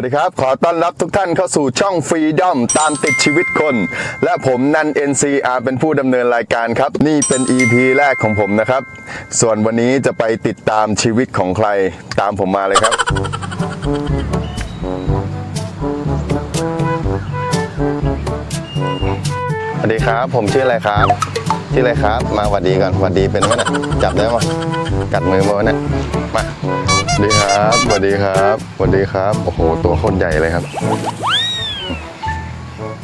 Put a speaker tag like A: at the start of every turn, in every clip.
A: วัสดีครับ ขอต้อนรับทุกท่านเข้าสู่ช่องฟรีดอมตามติดชีวิตคน และผมนัน NCR เป็นผู้ดำเนินรายการครับ นี่เป็น EP แรกของผมนะครับ ส่วนวันนี้จะไปติดตามชีวิตของใครตามผมมาเลยครับ สวัสดีครับ ผมชื่ออะไรครับ ชื่ออะไรครับ มาหวัดดีก่อนหวัดดีเป็นไหมเนี่ยจับได้มั้ยกัดมือมาวะเนี่ยมาดีครับสวัสดีครับสวัสดีครับโอ้โหตัวโคนใหญ่เลยครับ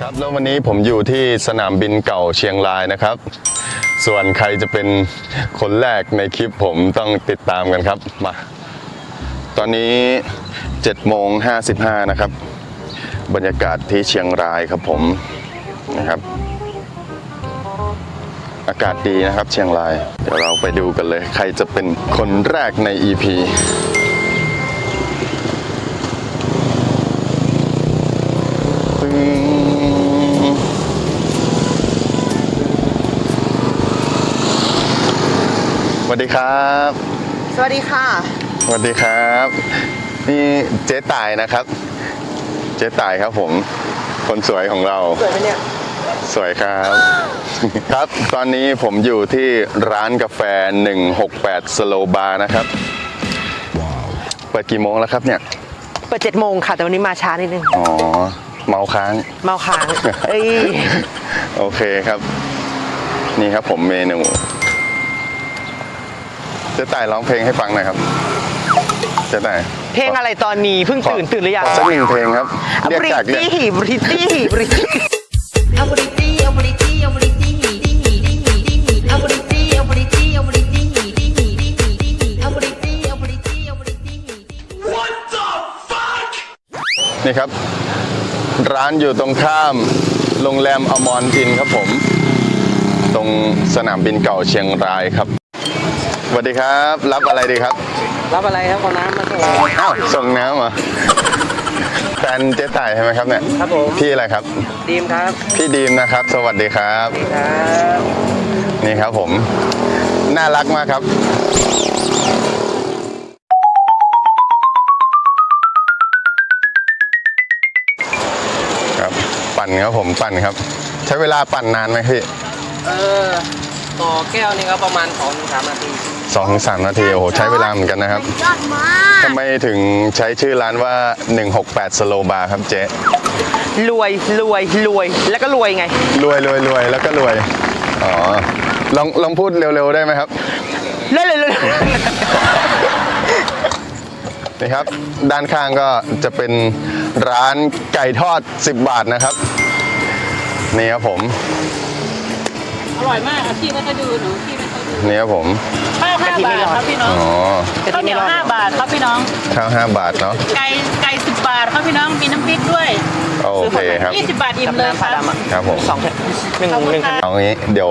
A: ครับแล้ววันนี้ผมอยู่ที่สนามบินเก่าเชียงรายนะครับ ส่วนใครจะเป็นคนแรกในคลิปผมต้องติดตามกันครับมาตอนนี้7โมง55นะครับ บรรยากาศที่เชียงรายครับผมนะครับ อากาศดีนะครับเชียงราย เดี๋ยวเราไปดูกันเลย ใครจะเป็นคนแรกใน EP ปึ้งสวัสดีครับ
B: สวัสดีค่ะ
A: สวัสดีครับ นี่เจ๊ต่ายนะครับ เจ๊ต่ายครับผม คนสวยของเรา
B: สวยไหมเนี่ย
A: สวยครับ ครับ ตอนนี้ผมอยู่ที่ร้านกาแฟ 168 สโลบาร์นะครับ เปิดกี่โมงแล้วครับเนี่ย
B: เปิดเจ็ดโมงค่ะ แต่วันนี้มาช้านิดนึง
A: อ๋อ เมาค้าง
B: เมาค้างเอ้ย
A: โอเคครับ นี่ครับผมเมนูเจ๊ต่ายร้องเพลงให้ฟังหน่อยครับเจ๊ต่าย
B: เพลงอะไรตอนนี้เพิ่งตื่นตื่นหรือยัง
A: ขสักหนึ่งเพลงครับเรียก
B: บริ
A: จากเรีย
B: ตี้
A: ก
B: หีบริตี้หีบริตี้
A: นี่ครับ ร้านอยู่ตรงข้ามโรงแรมอมรอินทร์ครับผม ตรงสนามบินเก่าเชียงรายครับสวัสดีครับ รับอะไรดีครับ
B: รับอะไรครับเอาน้ำมาส่ง
A: อ้าวส่งน้ำเหรอแฟนเจ๊ต่ายใช่ไหมครับเนี่ย
B: ครับผม
A: พี่อะไรครับ
B: ดีมครับ
A: พี่ดีมนะครับ สวัสดีครับ
B: ครับ
A: นี่ครับผม น่ารักมากครับ ปั่นครับผมปั่นครับ ใช้เวลาปั่นนานไหมพี่
C: เออต่อแก้วนี่ก็ประมาณ2อถึงสนาที
A: สองถึงสามนาทีโอ้โหใช้เวลาเหมือนกันนะครับ
D: ยอดมาก
A: ทำไมถึงใช้ชื่อร้านว่า 168สโลบาร์ครับเจ๊
B: รวยรวยรวยแล้วก็รวยไง
A: รวยรวยรวยแล้วก็รวยอ๋อลองลองพูดเร็วๆได้ไหมครับ
B: เลยเลยเลย
A: นี่ครับ ด้านข้างก็จะเป็นร้านไก่ทอด 10 บาทนะครับ นี่ครับผม
E: อร่อยมากอาชีพไม่ค่อยดูหนูที่ไม่ค่อยดู
A: นี่ครับผม
E: ข้าวห้าบาทครับพี่น้อง
A: อ๋อ
E: ข้าวเหนียวห้าบาทครับพี่น้อง
A: ข้าว5บาทเนาะ
E: ไก่ไก่สิบบาทครับพี่น้องมีน้ำพริกด้วย
A: โอเคครับ
E: ยี่สิบบาทอิ่มเลย
B: น้ำ
E: ค
B: ปลา
E: รับ
B: ดำอะ
A: ครับผม
B: สองเถอะหนึ่ง
E: ขอบ
B: ห
E: คุณ
B: นึ่ง
E: ครับ
A: เอางี้เดี๋ยว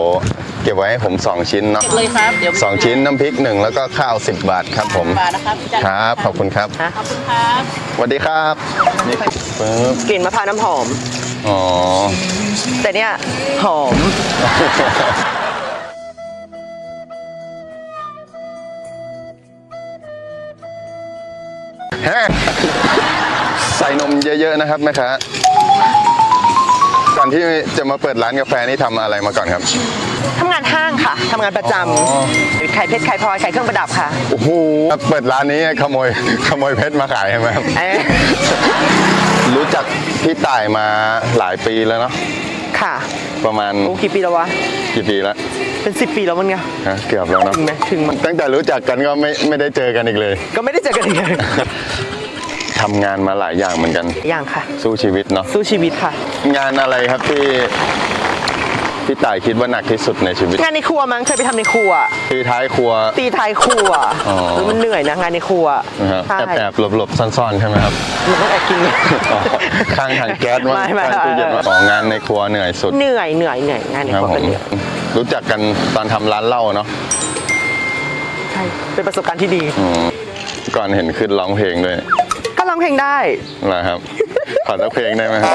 A: เก็บไว้ให้ผม2ชิ้นเนาะ
E: เก็บเลยครับเดี๋ยว
A: สองชิ้นน้ำพริกหนึ่งแล้วก็ข้าว10บาทครับผม
E: บาทนะครับจัด
A: ครับ ขอบคุณครับ
E: ขอบคุณครับ
A: สวัสดีครับนี่ปึ๊บ
B: กลิ่นมะพร้าวน้ำหอม
A: อ๋อ
B: แต่เนี้ยหอม
A: แฮะใส่นมเยอะ ๆ นะครับแม่ค้าก่อนที่จะมาเปิดร้านกาแฟนี่ทำอะไรมาก่อนครับ
B: ทำงานห้างค่ะ ทำงานประจ
A: อ๋อำ
B: ขายเพชรขายพลอยขายเครื่องประดับค่ะ
A: โอ้โหเปิดร้านนี้ขโมยขโมยเพชรมาขายใช่ไหมครับ
B: เอ้ย
A: รู้จัก พี่ต่ายมาหลายปีแล้วเนาะ
B: ค่ะ
A: ประมาณ
B: โอ้กี่ปีแล้ววะ
A: กี่ปีแล้ว
B: เป็นสิบปีแล้วมั้งเนี่ย
A: ฮะเกือบแล้วเนาะ
B: ถึงไหมถึงมั้ย
A: ตั้งแต่รู้จักกันก็ไม่ไม่ได้เจอกันอีกเลย
B: ก็ไม่ได้เจอกันอีกเลย
A: ทำงานมาหลายอย่างเหมือนกัน
B: อย่างค่ะ
A: สู้ชีวิตเนาะ
B: สู้ชีวิตค่ะ
A: งานอะไรครับที่ พี่ต่ายคิดว่าหนักที่สุดในชีวิต
B: งานในครัวมั้งเคยไปทำในครัว
A: ปีท้ายครัว
B: ตีท้ายครัว
A: อ๋อ
B: เออมันเหนื่อยนะงานในครัว
A: นะฮะ
B: ใช่
A: แอบแอบหลบหลบๆซ่อนๆใช่ไหมครับ
B: มันต้องแอบกิน
A: อ๋อข้างถังแก๊สมั้ง
B: ไม่ไม่
A: ข้างตู้เย็นมั้งอ๋องานในครัวเหนื่อยสุด
B: เหนื่อยเหนื่อยเหนื่อยงานใน
A: ครั
B: ค
A: บ
B: รัว
A: ผ
B: ก็
A: ม
B: เหนื่อย
A: รู้จักกันตอนทำร้านเหล้าเนาะ
B: ใช่เป็นประสบการณ์ที่ดี
A: อืมก่อนเห็นขึ้นร้องเพลงด้วย
B: ก็ร้องเพลงได้
A: นะครับ ขอสักเพลงได้ไหมครับ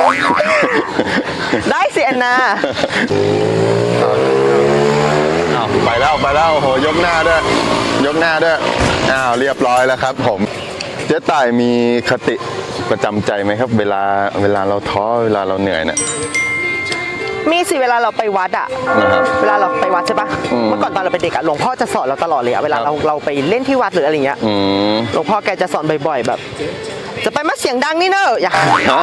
B: ได้สิแอนนา
A: อ้าวไปแล้วไปแล้วโอ้โหยกหน้าด้วย ยกหน้าด้วยอ้าวเรียบร้อยแล้วครับ ผม เจ๊ต่ายมีคติประจำใจไหมครับ เวลาเวลาเราท้อเวลาเราเหนื่อยเนี่ย
B: มีสิเวลาเราไปวัดอะ
A: นะครับ
B: เวลาเราไปวัดใช่ปะ
A: อืม
B: เมื่อก่อนตอนเราเป็นเด็กอะหลวงพ่อจะสอนเราตลอดเลยอะเวลา
A: ครับ
B: เราเราไปเล่นที่วัดหรืออะไรเงี้ย
A: อืม
B: หลวงพ่อแกจะสอนบ่อยๆแบบ จะไปมาเสียงดังนี่เนอะอย่า
A: ฮะ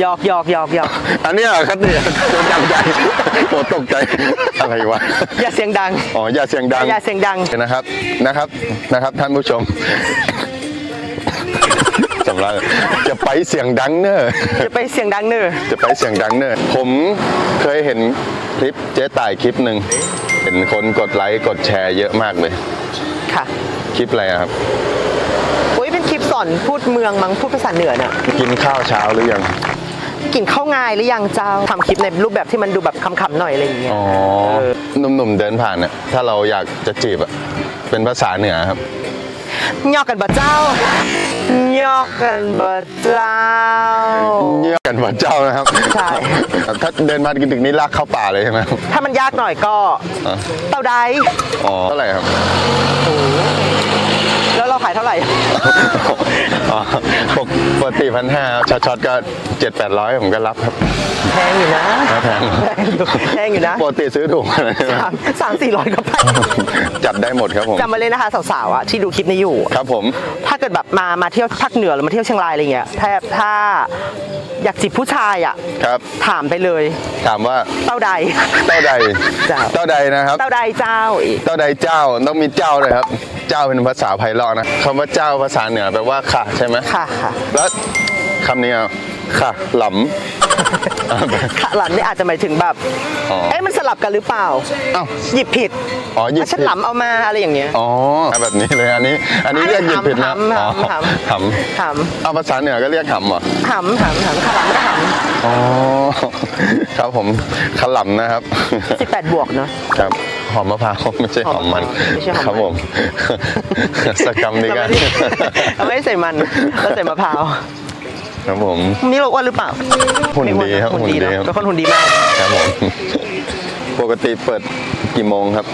B: หยอกหยอกหยอกหยอก
A: อันเนี้ยครับเนี่ยตกใจโอ้ตกใจอะไรวะ
B: อย่าเสียงดัง
A: อ๋ออย่าเสียงดัง
B: อย่าเสียงดัง
A: นะครับนะครับนะครับ ท่านผู้ชมสำหรับจะไปเสียงดังเนอะ
B: จะไปเสียงดังเนอะ
A: จะไปเสียงดังเนอะผมเคยเห็นคลิปเจ๊ต่ายคลิปหนึ่งเห็นคนกดไลค์กดแชร์เยอะมากเลย
B: ค่ะ
A: คลิปอะไรอะครับ
B: อุ้ยเป็นคลิปส อนพูดเมืองมั้งพูดภาษาเหนือเนี่ย
A: กินข้าวเช้าหรือยัง
B: กินข้าวงายหรือยังเจ้าทำคลิปในรูปแบบที่มันดูแบบคำๆหน่อยอะไรอย่างเงี้ย
A: อ๋อหนุ่มๆเดินผ่านเนี่ยถ้าเราอยากจะจีบอะเป็นภาษาเหนือครับ
B: ยอกกันบ่เจ้ายอกกันบ่เจ้า
A: เงียบกันวัดเจ้านะครับ
B: ใช่
A: ถ้าเดินมาดึกๆนี่ลากเข้าป่าเลยใช่ไหมครับ
B: ถ้ามันยากหน่อยก็
A: อะ
B: เต่าใด
A: อ๋อเท่าไหร่ครับ
B: แล้ว เราขายเท่าไหร่
A: อ๋อปกติพันห้าช็อตช็อตๆก็เจ็ดแปดร้อยผมก็รับครับ
B: แพงอยู่นะ
A: แพง
B: แพงอยู่แพงอยู่นะ
A: ปกติซื้อถูกอะไรใช่ไหม
B: สามสามสี่ร้อยก็ไป
A: จัดได้หมดครับผม
B: จำมาเลยนะคะสาวๆอะที่ดูคลิปนี้อยู่
A: ครับผม
B: ถ้าเกิดแบบมามาเที่ยวภาคเหนือหรือมาเที่ยวเชียงรายอะไรเงี้ยถ้าถ้าอยากจีบผู้ชายอะ
A: ครับ
B: ถามไปเลย
A: ถามว่า
B: เต้าใด
A: เต้าใด
B: เจ้า
A: เต้าใดนะครับ
B: เต้าใดเจ้าอีก
A: เต้าใดเจ้าต้องมีเจ้าเลยครับ เจ้าเป็นภาษาไพเราะนะคำว่าเจ้าภาษาเหนือแปลว่าค่ะใช่ไหม
B: ค่ะค่ะ
A: แล้วคำนี้อะค่ะหลำ
B: ค่ะหลันนี่อาจจะหมายถึงแบบ
A: อ๋อ
B: เอ๊ะมันสลับกันหรือเปล่า
A: เอ้า
B: หยิบผิด
A: อ๋อหยิบ
B: ฉัน
A: ผิด
B: หลำเอามาอะไรอย่างเงี้ย
A: อ๋อแบบนี้เลยอันนี้ อันนี้
B: อันนี้
A: เรียกหยิบผิดนะ
B: หำหำ
A: อ๋อ
B: หำ
A: ห
B: หำ
A: เอาภาษาเหนือก็เรียกหำเหรอ
B: หำหำหำค่ะหลำก็ห
A: อ๋อ ครับผมขลำนะครับำ
B: สิบแปดบวกเนาะ
A: ครับ หอมมะพร้าวไม่ใช่หอมมัน
B: ไม่ใช่หอมมัน
A: ครับผมสกรรมนี้
B: เรา
A: กัน
B: ไม่ได้เราไม่ได้ใส่มันเราใส่มะพร้าว
A: ครับผม
B: นี่เราอ้วนหรือเปล่า
A: หุ่นดีครับ
B: ไม่อ้วนนะ
A: หุ่นดี
B: เนอะ
A: ครับ
B: เป็นคนหุ่นดีมาก
A: ครับผมปกติเปิดกี่โมงครับ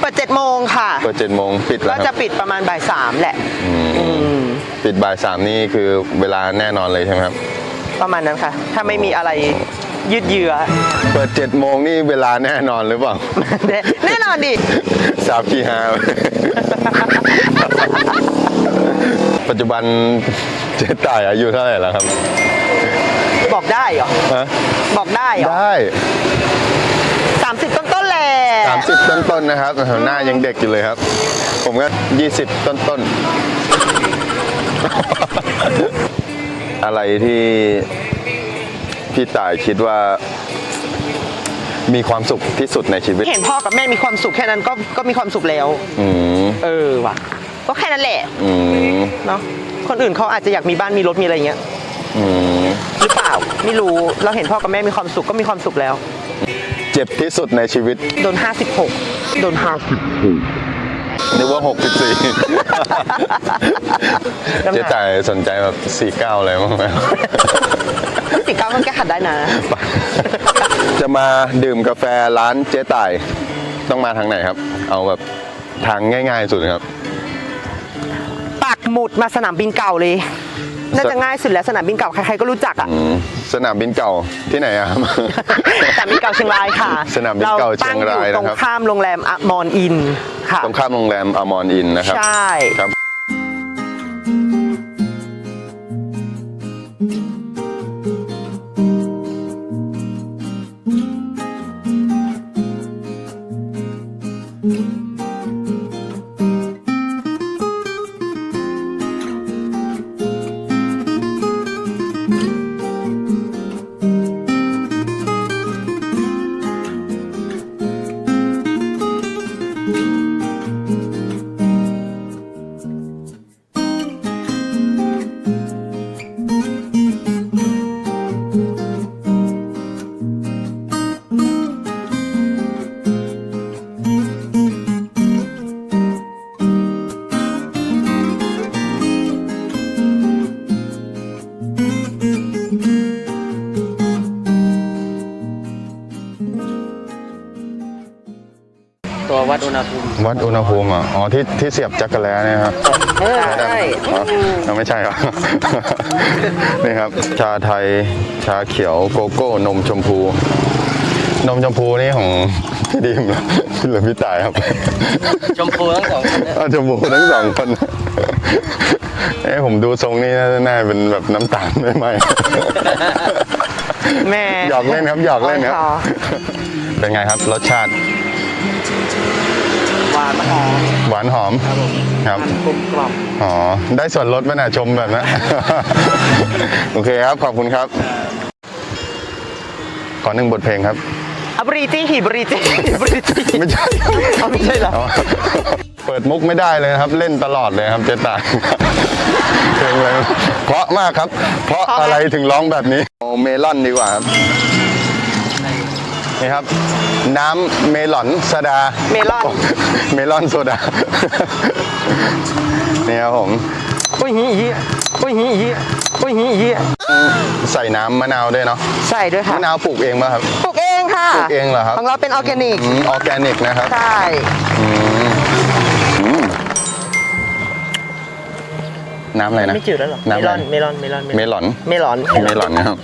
B: เปิดเจ็ดโมงค่ะ
A: เปิดเจ็ดโมงปิดแล้
B: ก็
A: วค
B: จะ
A: รับ
B: ปิดประมาณบ่ายสามแหละ
A: อืม
B: อืม
A: ปิดบ่ายสามนี่คือเวลาแน่นอนเลยใช่ไหมครับ
B: ประมาณนั้นค่ะ ถ้าไม่มีอะไร ยืดเยื้อ
A: เปิดเจ็ดโมงนี่เวลาแน่นอนหรือเปล่า
B: แน่นอนดิ
A: สามพี่ฮาปัจจุบันเจ๊ต่ายอายุเท่าไหร่แล้วครับ
B: บอกได้เหรอ
A: ฮะ
B: บอกได้เหรอ
A: ได้
B: สามสิบต้นต้นๆแหละ
A: สามสิบต้นๆนะครับหน้ายังเด็กอยู่เลยครับ ผมก็ยี่สิบต้นๆ อะไรที่ พี่ต่ายคิดว่ามีความสุขที่สุดในชีวิต
B: เห็นพ่อกับแม่มีความสุขแค่นั้นก็ก็มีความสุขแล้ว
A: อืม
B: เออว่ะ ก็แค่นั้นแหละ
A: อืม
B: เนาะคนอื่นเขาอาจจะอยากมีบ้านมีรถมีอะไรอย่างเงี้ย
A: อืม
B: หรือเปล่าไม่รู้เราเห็นพ่อกับแม่มีความสุขก็มีความสุขแล้ว
A: เจ็บที่สุดในชีวิต
B: โดน 56 โดน56
A: นึกว่า 64
B: น้ำหนัก
A: เจ๊จ่ายสนใจแบบ 49 อะไรบ้างไหม
B: สี่เก้าก็แก้ขัดได้นะ
A: จะมาดื่มกาแฟร้านเจ๊ต่าย ต้องมาทางไหนครับ เอาแบบทางง่ายๆสุดครับ
B: ปักหมุดมาสนามบินเก่าเลย น่าจะง่ายสุดแล้วสนามบินเก่าใครๆก็รู้จักอะ
A: อืมสนามบินเก่าที่ไหนอะครับ
B: สนามบินเก่าเชียงรายค่ะ
A: สนามบินเก่าเชียงราย
B: ตั้อยู่ตรง
A: นะครับ
B: ข้ามโรงแรมอมอนอินค่ะ
A: ตรงข้ามโรงแรมอมรอินนะครับ
B: ใช่
A: ครับ
C: ววัดอุณหภูมิ
A: วัดอุณหภูมิเหรออ๋อที่ที่เสียบจักรแล้เนี่ยครับ
B: เออใช่
A: อ๋อเอาไม่ใช่เหรอ นี่ครับ ชาไทยชาเขียวโกโก้นมชมพู นมชมพูนี่ของพี่ดิมเหรอหรือพี่ตายครับ
C: ชมพูทั้งสองคนเนี่ย
A: เอาชมพูทั้งสองคนเอ้ผมดูทรงนี้น่าจะเป็นแบบน้ำตาลไม่ไหม
B: แม่
A: หยอกเล่นครับหยอกเล่นครับ
B: อ๋อ
A: เป็นไงครับรสชาติ
B: หวานห อม
A: หวานหอมครับ
B: กลมกล่อม
A: อ๋อได้ส่วนลดไหมน่ะชมแบบนั้น โอเคครับขอบคุณครับ ขอหนึ่งบทเพลงครับ
B: อับริจีหีบริจีบริจี
A: ไม่ใช่
B: เอาไม่ใช่เหรอ
A: อ๋อเปิดมุกไม่ได้เลยนะครับ เล่นตลอดเลยครับเจ๊ตายเพลงเลยเพราะมากครับ เพราะอะไรถึงร้องแบบนี้เอาเมลอนดีกว่าครับนี่ครับ น้ำเมลอนโซดา
B: เมลอน
A: เมลอนโซดา นี่ครับผม
B: อุ้ยหีหีอุ้ยหีหีอุ้ยหีหี
A: ใส่น้ำมะนาวด้วยเนาะ
B: ใส่ด้วยค่ะ
A: มะนาวปลูกเองป่ะครับ
B: ปลูกเองค่ะ
A: ปลูกเองเหรอครับ
B: ของเราเป็นออร์แกนิก
A: ออร์แกนิกนะครับ
B: ใช่
A: อืมน้ำอะไรนะ
B: ไม่จืดแล้วเหรอ เม
A: น้ำะ
B: ล
A: ไร
B: อน เมลอน เมลอน
A: เมลอน
B: เมลอน
A: เมลอนนะครับ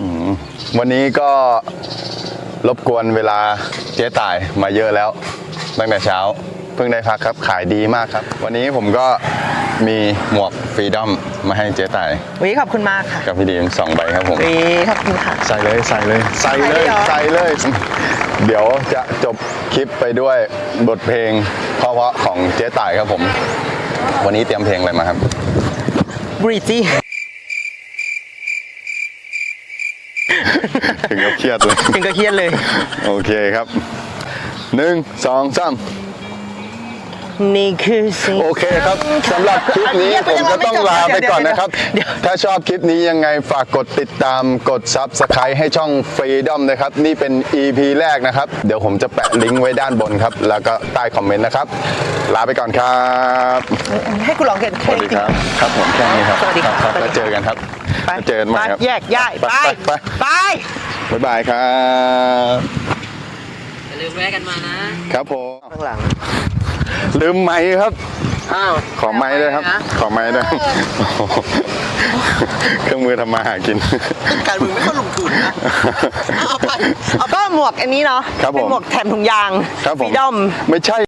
A: อืมวันนี้ก็ รบกวนเวลาเจ๊ต่ายมาเยอะแล้ว ตั้งแต่เช้า เพิ่งได้พักครับขายดีมากครับ วันนี้ผมก็มีหมวกฟรีดอมมาให้เจ๊ต่าย
B: วิขอบคุณมากค่ะ
A: กับพี่ดีมสองใบครับผม
B: วิขอบคุณค่ะ
A: ใส่เลยใส่เลยใส่เลย
B: ใส่
A: ใส่
B: เล
A: เลยยเดี๋ยวจะจบคลิปไปด้วยบทเพลงเพราะๆของเจ๊ต่ายครับผม วันนี้เตรียมเพลงอะไรมาครับ
B: บริจี
A: ถึงกับเครียดเลย
B: ถึงก็เครียดเลย
A: โอเคครับหนึ่งสองสาม
B: นี่คือสิ่ง
A: โอเคครับสำหรับคลิปนี้
B: เดี๋ยว
A: ผมก็ต้องลาไปก่อนนะครับ
B: เดี๋ยว
A: ถ้าชอบคลิปนี้ยังไงฝากกดติดตามกด Subscribe ให้ช่อง Freedom นะครับ นี่เป็น EP แรกนะครับ เดี๋ยวผมจะแปะลิงก์ไว้ด้านบนครับ แล้วก็ใต้คอมเมนต์นะครับ ลาไปก่อนครับ
B: ให้กูลองเห็น
A: สวัสดีครับ ครับผมแค่นี้ครับ
B: สวัสดีครับ
A: ครับแล้วเจอกันครับ
B: ไป
A: แล้วเจอกันใหม่ครับ
B: ไปแยกย้าย
A: ไป
B: ไป
A: ไปไป
B: ไป
A: บ๊ายบายครับ
C: อย่าลืมแวะกันมานะ
A: ครับผม
B: ข้างหลัง
A: ลืมไม้ครับ
C: อ้าว
A: ขอไม้ด้วยครับ
C: นะ
A: ขอไม้ด้วยโอ้โหเครื่องมือทำมาหากิน
B: การมึงไม่ค่อยลงทุนนะเอาไปเอาก็หมวกอันนี้เนาะ
A: ครับผม
B: เป็นหมวกแถมถุงยาง
A: ครับผม
B: ฟรีดอม
A: ไม่ใช่